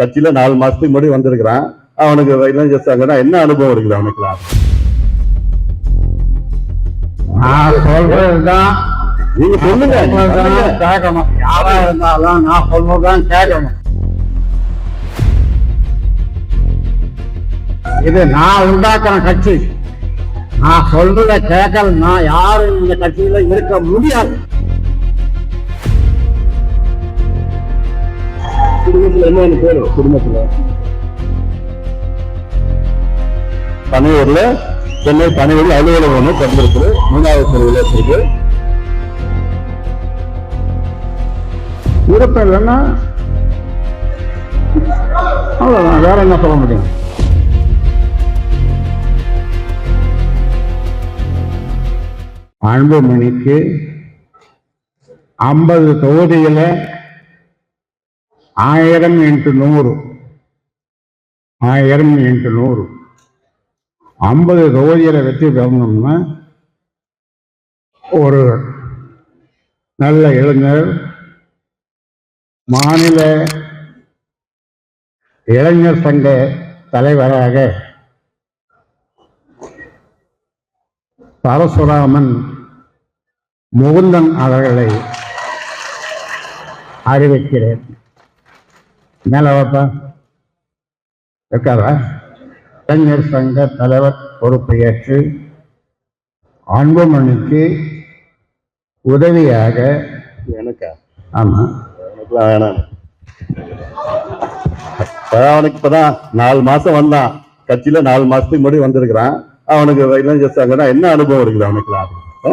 கட்சியில நாலு மாசத்துக்கு முன்னாடி வந்திருக்கிறான். அவனுக்கு இளைஞர் சங்கம்னா என்ன அனுபவம் இருக்குது அவனுக்குலாம் நான் சொல்றதுதான். நீங்க சொல்லுங்க. கேட்கணும். யாரா இருந்தாலும் நான் சொல்றதுதான் கேட்கணும். இது நான் உண்டாக்குற கட்சி. நான் சொல்றத கேட்கலன்னா யாரும் இந்த கட்சியில இருக்க முடியாது. குடும்பத்துல என்ன பேரு? குடும்பத்துல? பனையூர்ல சென்னை பனையூர்ல அலுவலகம் ஒண்ணு திறந்திருக்கு மூணாவது தெருவில் இருக்கு. விருப்பம் இல்லைன்னா? அவ்வளவுதான். வேற என்ன சொல்ல முடியும்? அன்புமணிக்கு ஐம்பது தொகுதியில ஆயிரம் இன்ட்டு நூறு. ஆயிரம் இன்ட்டு நூறு. ஐம்பது தொகுதியில வெற்றி பெறணும்னா ஒரு நல்ல இளைஞர் மாநில இளைஞர் சங்க தலைவராக பரசுராமன் முகுந்தன் அவர்களை அறிவிக்கிறேன். மேல வாப்பா. இருக்காரா? இளைஞர் சங்க தலைவர் பொறுப்பு ஏற்று அன்புமணிக்கு உதவியாக எனக்கா? ஆமா. வேணாம். அவனுக்கு இப்பதான் நாலு மாசம் வந்தான். கட்சியில நாலு மாசத்துக்கு முன்னாடி வந்திருக்கிறான். அவனுக்கு இளைஞர் சங்கம்னா என்ன அனுபவம் இருக்குது அவனுக்குலாம் ஆ?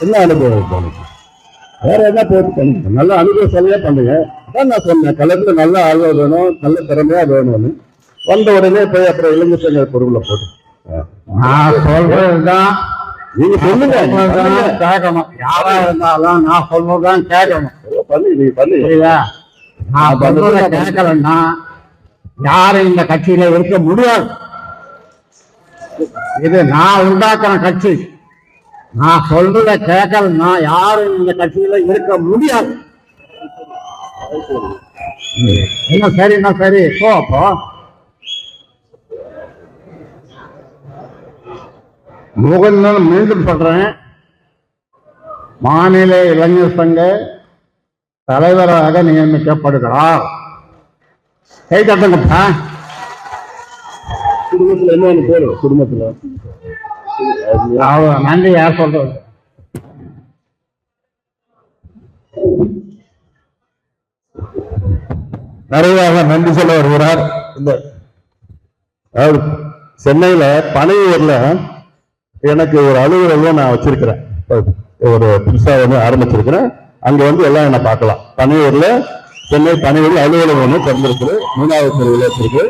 என்ன அனுபவம் இருக்கு அவனுக்கு? வேற என்ன போட்டு பண்ணுங்க நல்ல அனுபவம் சரியா பண்ணுங்க. அதான் நான் சொன்னேன் களத்துல நல்ல ஆளுநர் வேணும் நல்ல திறமையா வேணும்னு. வந்த உடனே போய் அப்புறம் இளைஞர் சங்க பொருளை போட்டு. நான் சொல்றதுதான். நீங்க சொல்லுங்க. கேட்கணும். யாரா இருந்தாலும் நான் சொல்றதுதான் கேட்கணும். பண்ணு நீ பண்ணு. நான் சொல்றத கேட்கலன்னா யாரும் இந்த கட்சியில இருக்க முடியாது. இது நான் உண்டாக்குற கட்சி. நான் சொல்றத கேட்கலன்னா யாரும் இந்த கட்சியில இருக்க முடியாது. என்ன சரி என்ன சரி? போ அப்போ. முகுந்தன் மீண்டும் சொல்றேன். மாநில இளைஞர் சங்க தலைவராக நியமிக்கப்படுகிறார். கை தட்டுங்கப்பா குடும்பத்துல என்னன்னு பேரு? குடும்பத்துல. நன்றி யார் சொல்றது? நிறைவாக நன்றி சொல்ல வருகிறார். இந்த அதாவது சென்னையில பனையூர்ல எனக்கு ஒரு அலுவலகம் நான் வச்சிருக்கிறேன். ஒரு புதுசா வந்து ஆரம்பிச்சிருக்கிறேன். அங்க வந்து எல்லாம் என்ன பார்க்கலாம். பனையூர்ல சென்னை பனையூர்ல அலுவலகம் ஒன்று திறந்திருக்கு மூணாவது தெருவில் வச்சிருக்கு.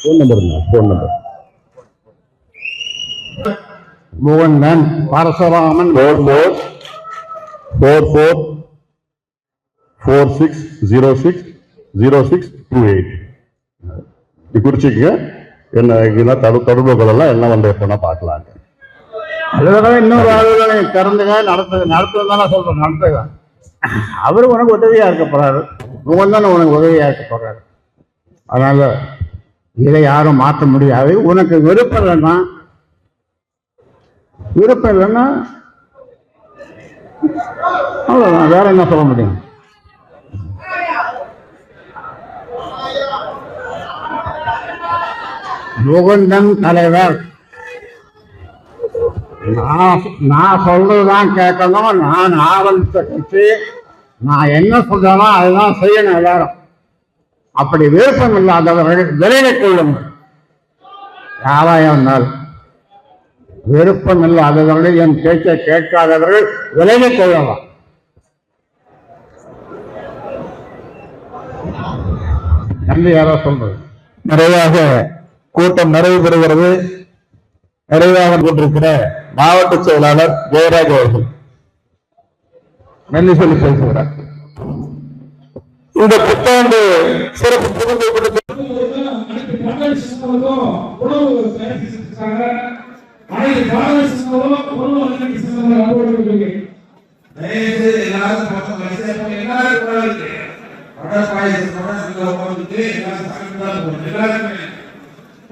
Phone number phone number Mukundan Parasuraman. Four four four four four six zero six zero six two eight இது குறிச்சிக்கங்க. என்ன இதெல்லாம் தடு தொடர்புகள் எல்லாம் என்ன வந்து எப்போனா பார்க்கலாங்க. அலுவலகம் இன்னொரு அலுவலகம் திறந்துங்க நடத்து நடத்துன்னு தானே சொல்றேன் நடத்துங்க. அவரு உனக்கு உதவியா இருக்க போறாரு. முகந்தன் உனக்கு உதவியா இருக்க போறாரு. அதனால இதை யாரும் மாற்ற முடியாது. உனக்கு விருப்பம் இல்லைன்னா விருப்பம் இல்லைன்னா அவ்வளவுதான். வேற என்ன சொல்ல முடியும்? முகுந்தன் தலைவர். நான் நான் சொல்றதுதான் கேட்கணும். நான் ஆரம்பித்த கட்சி. நான் என்ன சொல்றேனோ அதுதான் செய்யணும் எல்லாரும். அப்படி விருப்பம் இல்லாதவர்கள் விரைவில் கொள்ளுங்கள். யாராக இருந்தால் விருப்பம் இல்லாதவர்கள் என் பேச்சை கேட்காதவர்கள் விரைவில் கொள்ளலாம். நன்றி யாரோ சொல்றது. நிறைய கூட்டம் நிறைவு பெறுகிறது நிறைவாக கொண்டிருக்கிற மாவட்ட செயலாளர் ஜெயராஜ் அவர்கள். நன்றி சொல்லி பேசுகிறார் இந்த புத்தாண்டு சிறப்பு புதுமை எல்லாரும்.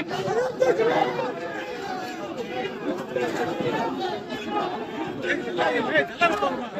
Thank you.